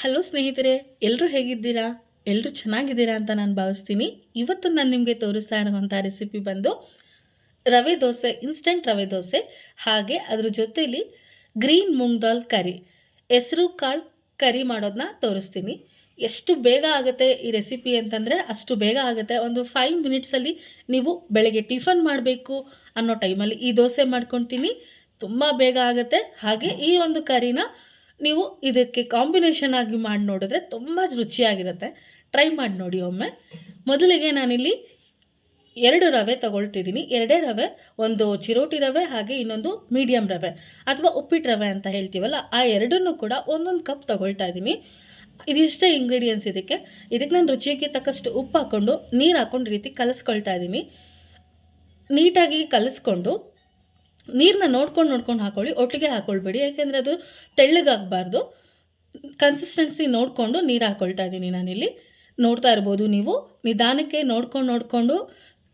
Hello ಸ್ನೇಹಿತರೆ ಎಲ್ಲರೂ ಹೇಗಿದ್ದೀರಾ? ಎಲ್ಲರೂ ಚೆನ್ನಾಗಿದ್ದೀರಾ ಅಂತ ನಾನು ಭಾವಿಸ್ತೀನಿ. ಇವತ್ತು ನಾನು ನಿಮಗೆ ತೋರಿಸ್ತಾ ಇರುವಂಥ ರೆಸಿಪಿ ಬಂದು ರವೆ ದೋಸೆ ಇನ್ಸ್ಟೆಂಟ್ ರವೆ ದೋಸೆ. ಹಾಗೆ ಅದ್ರ ಜೊತೆಯಲ್ಲಿ ಗ್ರೀನ್ ಮೂಂಗ್ ದಾಲ್ ಕರಿ ಹೆಸರು ಕಾಳು ಕರಿ ಮಾಡೋದನ್ನ ತೋರಿಸ್ತೀನಿ. ಎಷ್ಟು ಬೇಗ ಆಗುತ್ತೆ ಈ ರೆಸಿಪಿ ಅಂತಂದರೆ ಅಷ್ಟು ಬೇಗ ಆಗುತ್ತೆ. ಒಂದು ಫೈವ್ ಮಿನಿಟ್ಸಲ್ಲಿ ನೀವು ಬೆಳಗ್ಗೆ ಟಿಫನ್ ಮಾಡಬೇಕು ಅನ್ನೋ ಟೈಮಲ್ಲಿ ಈ ದೋಸೆ ಮಾಡ್ಕೊತೀನಿ. ತುಂಬ ಬೇಗ ಆಗುತ್ತೆ. ಹಾಗೆ ಈ ಒಂದು ಕರಿನ ನೀವು ಇದಕ್ಕೆ ಕಾಂಬಿನೇಷನ್ ಆಗಿ ಮಾಡಿ ನೋಡಿದ್ರೆ ತುಂಬ ರುಚಿಯಾಗಿರುತ್ತೆ. ಟ್ರೈ ಮಾಡಿ ನೋಡಿ ಒಮ್ಮೆ. ಮೊದಲಿಗೆ ನಾನಿಲ್ಲಿ ಎರಡು ರವೆ ತಗೊಳ್ತಿದ್ದೀನಿ. ಎರಡೇ ರವೆ, ಒಂದು ಚಿರೋಟಿ ರವೆ ಹಾಗೆ ಇನ್ನೊಂದು ಮೀಡಿಯಮ್ ರವೆ ಅಥವಾ ಉಪ್ಪಿಟ್ಟು ರವೆ ಅಂತ ಹೇಳ್ತೀವಲ್ಲ, ಆ ಎರಡನ್ನೂ ಕೂಡ ಒಂದೊಂದು ಕಪ್ ತಗೊಳ್ತಾ ಇದ್ದೀನಿ. ಇದಿಷ್ಟೇ ಇಂಗ್ರೀಡಿಯೆಂಟ್ಸ್ ಇದಕ್ಕೆ. ಇದಕ್ಕೆ ನಾನು ರುಚಿಗೆ ತಕ್ಕಷ್ಟು ಉಪ್ಪು ಹಾಕ್ಕೊಂಡು ನೀರು ಹಾಕ್ಕೊಂಡು ರೀತಿ ಕಲಿಸ್ಕೊಳ್ತಾ ಇದ್ದೀನಿ. ನೀಟಾಗಿ ಕಲಿಸ್ಕೊಂಡು ನೀರನ್ನ ನೋಡ್ಕೊಂಡು ನೋಡ್ಕೊಂಡು ಹಾಕೊಳ್ಳಿ, ಒಟ್ಟಿಗೆ ಹಾಕೊಳ್ಬೇಡಿ. ಯಾಕೆಂದರೆ ಅದು ತೆಳ್ಳಗಾಗಬಾರ್ದು. ಕನ್ಸಿಸ್ಟೆನ್ಸಿ ನೋಡಿಕೊಂಡು ನೀರು ಹಾಕ್ಕೊಳ್ತಾ ಇದ್ದೀನಿ ನಾನಿಲ್ಲಿ. ನೋಡ್ತಾ ಇರ್ಬೋದು ನೀವು. ನಿಧಾನಕ್ಕೆ ನೋಡ್ಕೊಂಡು ನೋಡಿಕೊಂಡು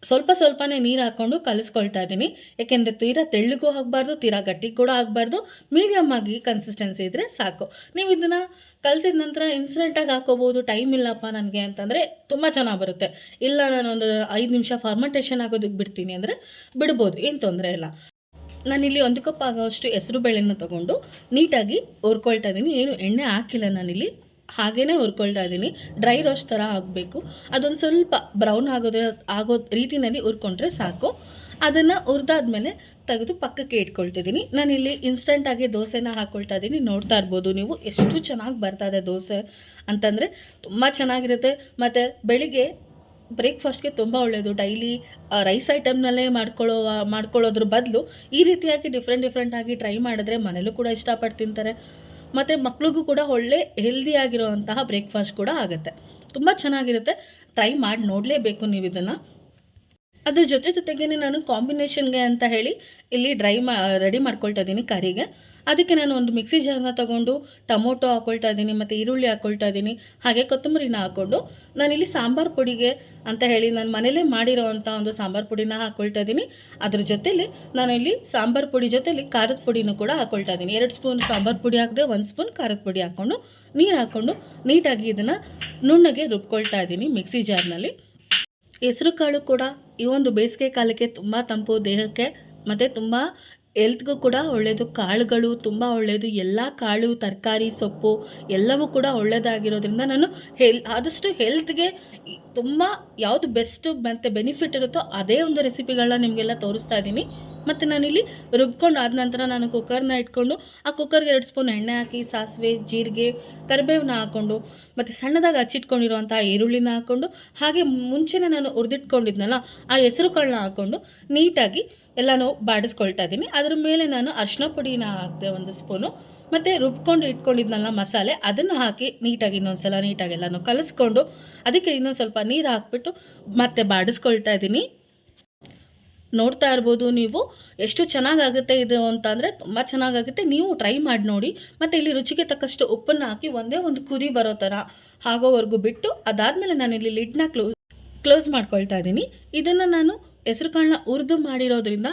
ಸ್ವಲ್ಪ ಸ್ವಲ್ಪನೇ ನೀರು ಹಾಕ್ಕೊಂಡು ಕಲಿಸ್ಕೊಳ್ತಾ ಇದ್ದೀನಿ. ಯಾಕೆಂದರೆ ತೀರಾ ತೆಳ್ಳಗೂ ಆಗಬಾರ್ದು, ತೀರಾ ಗಟ್ಟಿ ಕೂಡ ಆಗಬಾರ್ದು. ಮೀಡಿಯಮ್ ಆಗಿ ಕನ್ಸಿಸ್ಟೆನ್ಸಿ ಇದ್ದರೆ ಸಾಕು. ನೀವು ಇದನ್ನು ಕಲಿಸಿದ ನಂತರ ಇನ್ಸಿಡೆಂಟಾಗಿ ಹಾಕೋಬೋದು ಟೈಮ್ ಇಲ್ಲಪ್ಪ ನನಗೆ ಅಂತಂದರೆ ತುಂಬ ಚೆನ್ನಾಗಿ ಬರುತ್ತೆ. ಇಲ್ಲ, ನಾನೊಂದು ಐದು ನಿಮಿಷ ಫಾರ್ಮೆಂಟೇಷನ್ ಆಗೋದಕ್ಕೆ ಬಿಡ್ತೀನಿ ಅಂದರೆ ಬಿಡ್ಬೋದು, ಏನು ತೊಂದರೆ ಇಲ್ಲ. ನಾನಿಲ್ಲಿ ಒಂದು ಕಪ್ ಆಗೋಷ್ಟು ಹೆಸರು ಬೇಳೆನ ತೊಗೊಂಡು ನೀಟಾಗಿ ಹುರ್ಕೊಳ್ತಾ ಇದ್ದೀನಿ. ಏನು ಎಣ್ಣೆ ಹಾಕಿಲ್ಲ ನಾನಿಲ್ಲಿ. ಹಾಗೇ ಹುರ್ಕೊಳ್ತಾ ಇದ್ದೀನಿ. ಡ್ರೈ ರೋಸ್ಟ್ ಥರ ಆಗಬೇಕು. ಅದೊಂದು ಸ್ವಲ್ಪ ಬ್ರೌನ್ ಆಗೋದ್ರ ಆಗೋ ರೀತಿಯಲ್ಲಿ ಹುರ್ಕೊಂಡ್ರೆ ಸಾಕು. ಅದನ್ನು ಹುರಿದಾದ್ಮೇಲೆ ತೆಗೆದು ಪಕ್ಕಕ್ಕೆ ಇಟ್ಕೊಳ್ತಿದ್ದೀನಿ ನಾನಿಲ್ಲಿ ಇನ್ಸ್ಟಂಟಾಗಿ ದೋಸೆನ ಹಾಕ್ಕೊಳ್ತಾ ಇದ್ದೀನಿ. ನೋಡ್ತಾ ಇರ್ಬೋದು ನೀವು ಎಷ್ಟು ಚೆನ್ನಾಗಿ ಬರ್ತಾ ಇದೆ ದೋಸೆ ಅಂತಂದರೆ ತುಂಬ ಚೆನ್ನಾಗಿರುತ್ತೆ. ಮತ್ತು ಬೆಳಿಗ್ಗೆ ಬ್ರೇಕ್ಫಾಸ್ಟ್ಗೆ ತುಂಬ ಒಳ್ಳೆಯದು ಡೈಲಿ ರೈಸ್ ಐಟಮ್ನಲ್ಲೇ ಮಾಡ್ಕೊಳ್ಳೋ, ಮಾಡ್ಕೊಳ್ಳೋದ್ರ ಬದಲು ಈ ರೀತಿಯಾಗಿ ಡಿಫ್ರೆಂಟ್ ಆಗಿ ಟ್ರೈ ಮಾಡಿದ್ರೆ ಮನೇಲೂ ಕೂಡ ಇಷ್ಟಪಟ್ಟು ತಿಂತಾರೆ. ಮತ್ತು ಮಕ್ಳಿಗೂ ಕೂಡ ಒಳ್ಳೆ ಹೆಲ್ದಿಯಾಗಿರೋವಂತಹ ಬ್ರೇಕ್ಫಾಸ್ಟ್ ಕೂಡ ಆಗುತ್ತೆ. ತುಂಬ ಚೆನ್ನಾಗಿರುತ್ತೆ. ಟ್ರೈ ಮಾಡಿ ನೋಡಲೇಬೇಕು ನೀವು ಇದನ್ನು. ಅದ್ರ ಜೊತೆ ಜೊತೆಗೇ ನಾನು ಕಾಂಬಿನೇಷನ್ಗೆ ಅಂತ ಹೇಳಿ ಇಲ್ಲಿ ಡ್ರೈ ಮಾ ರೆಡಿ ಮಾಡ್ಕೊಳ್ತಾ ಇದ್ದೀನಿ ಕರಿಗೆ. ಅದಕ್ಕೆ ನಾನು ಒಂದು ಮಿಕ್ಸಿ ಜಾರ್ನ ತೊಗೊಂಡು, ಟೊಮೊಟೊ ಹಾಕ್ಕೊಳ್ತಾ ಇದ್ದೀನಿ, ಮತ್ತು ಈರುಳ್ಳಿ ಹಾಕ್ಕೊಳ್ತಾ ಇದ್ದೀನಿ, ಹಾಗೆ ಕೊತ್ತಂಬರಿನ ಹಾಕ್ಕೊಂಡು ನಾನಿಲ್ಲಿ ಸಾಂಬಾರು ಪುಡಿಗೆ ಅಂತ ಹೇಳಿ ನಾನು ಮನೇಲೇ ಮಾಡಿರೋವಂಥ ಒಂದು ಸಾಂಬಾರು ಪುಡಿನ ಹಾಕ್ಕೊಳ್ತಾ ಇದ್ದೀನಿ. ಅದ್ರ ನಾನು ನಾನಿಲ್ಲಿ ಸಾಂಬಾರು ಪುಡಿ ಜೊತೆಲಿ ಖಾರದ ಪುಡಿನೂ ಕೂಡ ಹಾಕ್ಕೊಳ್ತಾ ಇದ್ದೀನಿ. ಎರಡು ಸ್ಪೂನ್ ಸಾಂಬಾರು ಪುಡಿ ಹಾಕಿದೆ, ಒಂದು ಸ್ಪೂನ್ ಖಾರದ ಪುಡಿ ಹಾಕ್ಕೊಂಡು ನೀರು ಹಾಕ್ಕೊಂಡು ನೀಟಾಗಿ ಇದನ್ನು ನುಣ್ಣಗೆ ರುಬ್ಕೊಳ್ತಾ ಇದ್ದೀನಿ ಮಿಕ್ಸಿ ಜಾರ್ನಲ್ಲಿ ಹೆಸರು ಕಾಳು ಕೂಡ ಈ ಒಂದು ಬೇಸಿಗೆ ಕಾಲಕ್ಕೆ ತುಂಬ ತಂಪು, ದೇಹಕ್ಕೆ ಮತ್ತು ತುಂಬ ಹೆಲ್ತ್ಗೂ ಕೂಡ ಒಳ್ಳೆಯದು ಕಾಳುಗಳು ತುಂಬ ಒಳ್ಳೆಯದು ಎಲ್ಲ ಕಾಳು, ತರಕಾರಿ, ಸೊಪ್ಪು ಎಲ್ಲವೂ ಕೂಡ ಒಳ್ಳೆಯದಾಗಿರೋದ್ರಿಂದ ನಾನು ಹೆಲ್ ಆದಷ್ಟು ಹೆಲ್ತ್ಗೆ ತುಂಬ ಯಾವುದು ಬೆಸ್ಟು ಮತ್ತು ಬೆನಿಫಿಟ್ ಇರುತ್ತೋ ಅದೇ ಒಂದು ರೆಸಿಪಿಗಳನ್ನ ನಿಮಗೆಲ್ಲ ತೋರಿಸ್ತಾ ಇದ್ದೀನಿ. ಮತ್ತು ನಾನಿಲ್ಲಿ ರುಬ್ಕೊಂಡು ಆದ ನಂತರ ನಾನು ಕುಕ್ಕರ್ನ ಇಟ್ಕೊಂಡು, ಆ ಕುಕ್ಕರ್ಗೆ ಎರಡು ಸ್ಪೂನ್ ಎಣ್ಣೆ ಹಾಕಿ, ಸಾಸಿವೆ, ಜೀರಿಗೆ ಕರಿಬೇವನ್ನ ಹಾಕ್ಕೊಂಡು, ಮತ್ತು ಸಣ್ಣದಾಗಿ ಹಚ್ಚಿಟ್ಕೊಂಡಿರುವಂಥ ಈರುಳ್ಳಿನ ಹಾಕ್ಕೊಂಡು, ಹಾಗೆ ಮುಂಚೆನೇ ನಾನು ಹುರಿದಿಟ್ಕೊಂಡಿದ್ನಲ್ಲ, ಆ ಹೆಸರು ಕಾಳನ್ನ ಹಾಕ್ಕೊಂಡು ನೀಟಾಗಿ ಎಲ್ಲನೂ ಬಾಡಿಸ್ಕೊಳ್ತಾ ಇದ್ದೀನಿ. ಅದ್ರ ಮೇಲೆ ನಾನು ಅರಿಶಿನ ಪುಡಿನ ಹಾಕಿದೆ ಒಂದು ಸ್ಪೂನು ಮತ್ತು ರುಬ್ಕೊಂಡು ಇಟ್ಕೊಂಡಿದ್ನಲ್ಲ ಮಸಾಲೆ, ಅದನ್ನು ಹಾಕಿ ನೀಟಾಗಿ ಇನ್ನೊಂದು ಸಲ ನೀಟಾಗಿ ಎಲ್ಲನೂ ಕಲಿಸ್ಕೊಂಡು, ಅದಕ್ಕೆ ಇನ್ನೊಂದು ಸ್ವಲ್ಪ ನೀರು ಹಾಕ್ಬಿಟ್ಟು ಮತ್ತೆ ಬಾಡಿಸ್ಕೊಳ್ತಾ ಇದ್ದೀನಿ. ನೋಡ್ತಾ ಇರ್ಬೋದು ನೀವು. ಎಷ್ಟು ಚೆನ್ನಾಗಾಗುತ್ತೆ ಇದು ಅಂತ ಅಂದರೆ ತುಂಬ ಚೆನ್ನಾಗಾಗುತ್ತೆ. ನೀವು ಟ್ರೈ ಮಾಡಿ ನೋಡಿ. ಮತ್ತು ಇಲ್ಲಿ ರುಚಿಗೆ ತಕ್ಕಷ್ಟು ಉಪ್ಪನ್ನು ಹಾಕಿ ಒಂದೇ ಒಂದು ಕುದಿ ಬರೋ ಥರ ಆಗೋವರೆಗೂ ಬಿಟ್ಟು ಅದಾದಮೇಲೆ ನಾನು ಇಲ್ಲಿ ಲಿಡ್ನ ಕ್ಲೋಸ್ ಕ್ಲೋಸ್ ಮಾಡ್ಕೊಳ್ತಾ ಇದ್ದೀನಿ. ಇದನ್ನು ನಾನು ಹೆಸರು ಕಾಳನ್ನ ಮಾಡಿರೋದ್ರಿಂದ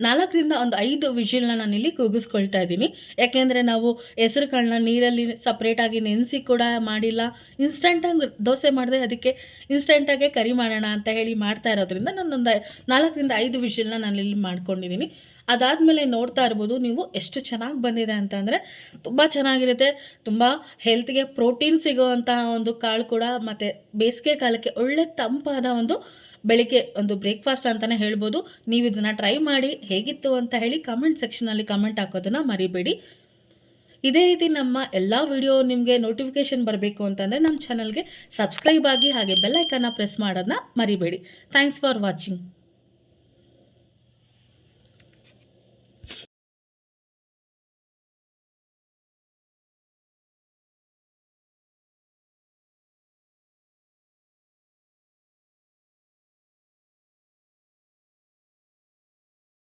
ನಾಲ್ಕರಿಂದ ಒಂದು ಐದು ವಿಷಿಲ್ನ ನಾನಿಲ್ಲಿ ಕೂಗಿಸ್ಕೊಳ್ತಾ ಇದ್ದೀನಿ. ಯಾಕೆಂದರೆ ನಾವು ಹೆಸರು ಕಾಳನ್ನ ನೀರಲ್ಲಿ ಸಪ್ರೇಟಾಗಿ ನೆನೆಸಿ ಕೂಡ ಮಾಡಿಲ್ಲ. ಇನ್ಸ್ಟಂಟಾಗಿ ದೋಸೆ ಮಾಡಿದೆ ಅದಕ್ಕೆ ಇನ್ಸ್ಟಂಟಾಗೆ ಕರಿ ಮಾಡೋಣ ಅಂತ ಹೇಳಿ ಮಾಡ್ತಾ ಇರೋದ್ರಿಂದ ನಾನೊಂದು ನಾಲ್ಕರಿಂದ ಐದು ವಿಷಿಲ್ನ ನಾನಿಲ್ಲಿ ಮಾಡ್ಕೊಂಡಿದ್ದೀನಿ. ಅದಾದಮೇಲೆ ನೋಡ್ತಾ ಇರ್ಬೋದು ನೀವು ಎಷ್ಟು ಚೆನ್ನಾಗಿ ಬಂದಿದೆ ಅಂತಂದರೆ ತುಂಬ ಚೆನ್ನಾಗಿರುತ್ತೆ. ತುಂಬ ಹೆಲ್ತ್ಗೆ ಪ್ರೋಟೀನ್ ಸಿಗೋವಂತಹ ಒಂದು ಕಾಳು ಕೂಡ ಮತ್ತು ಬೇಸಿಗೆ ಕಾಲಕ್ಕೆ ಒಳ್ಳೆ ತಂಪಾದ ಒಂದು ಬೆಳಿಗ್ಗೆ ಒಂದು ಬ್ರೇಕ್ಫಾಸ್ಟ್ ಅಂತಲೇ ಹೇಳ್ಬೋದು. ನೀವು ಇದನ್ನು ಟ್ರೈ ಮಾಡಿ ಹೇಗಿತ್ತು ಅಂತ ಹೇಳಿ ಕಮೆಂಟ್ ಸೆಕ್ಷನಲ್ಲಿ ಕಮೆಂಟ್ ಹಾಕೋದನ್ನು ಮರಿಬೇಡಿ. ಇದೇ ರೀತಿ ನಮ್ಮ ಎಲ್ಲ ವಿಡಿಯೋ ನಿಮಗೆ ನೋಟಿಫಿಕೇಷನ್ ಬರಬೇಕು ಅಂತಂದರೆ ನಮ್ಮ ಚಾನಲ್ಗೆ ಸಬ್ಸ್ಕ್ರೈಬ್ ಆಗಿ ಹಾಗೆ ಬೆಲ್ಲೈಕನ್ನ ಪ್ರೆಸ್ ಮಾಡೋದನ್ನ ಮರಿಬೇಡಿ. Thanks for watching